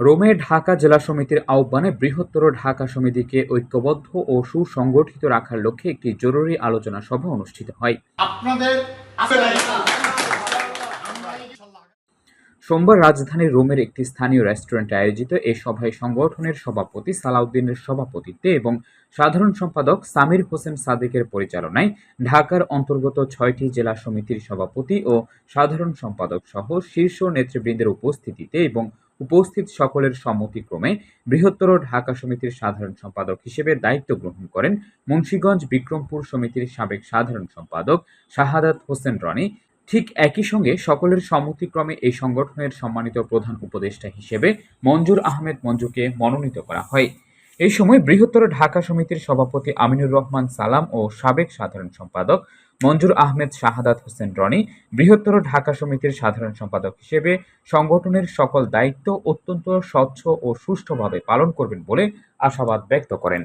রোমে ঢাকা জেলা সমিতির আহ্বানে বৃহত্তর ঢাকা সমিতিকে ঐক্যবদ্ধ ও সুসংগঠিত রাখার লক্ষ্যে একটি জরুরি আলোচনা সভা অনুষ্ঠিত হয়। সোমবার রাজধানীর রোমের একটি স্থানীয় রেস্টুরেন্টে আয়োজিত এ সভায় সংগঠনের সভাপতি সালাউদ্দিনের সভাপতিত্বে এবং সাধারণ সম্পাদক সামির হোসেন সাদেকের পরিচালনায় ঢাকার অন্তর্গত ছয়টি জেলা সমিতির সভাপতি ও সাধারণ সম্পাদক সহ শীর্ষ নেতৃবৃন্দের উপস্থিতিতে এবং উপস্থিত সকলের সম্মতিক্রমে বৃহত্তর ঢাকা সমিতির সাধারণ সম্পাদক হিসেবে দায়িত্ব গ্রহণ করেন মুন্সীগঞ্জ বিক্রমপুর সমিতির সাবেক সাধারণ সম্পাদক শাহাদাত হোসেন রনি। ঠিক একই সঙ্গে সকলের সম্মতিক্রমে এই সংগঠনের সম্মানিত প্রধান উপদেষ্টা হিসেবে মঞ্জুর আহমেদ মঞ্জুকে মনোনীত করা হয়। এই সময় বৃহত্তর ঢাকা সমিতির সভাপতি আমিনুর রহমান সালাম ও সাবেক সাধারণ সম্পাদক মঞ্জুর আহমেদ শাহাদাত হোসেন রনি বৃহত্তর ঢাকা সমিতির সাধারণ সম্পাদক হিসেবে সংগঠনের সকল দায়িত্ব অত্যন্ত স্বচ্ছ ও সুষ্ঠুভাবে পালন করবেন বলে আশাবাদ ব্যক্ত করেন।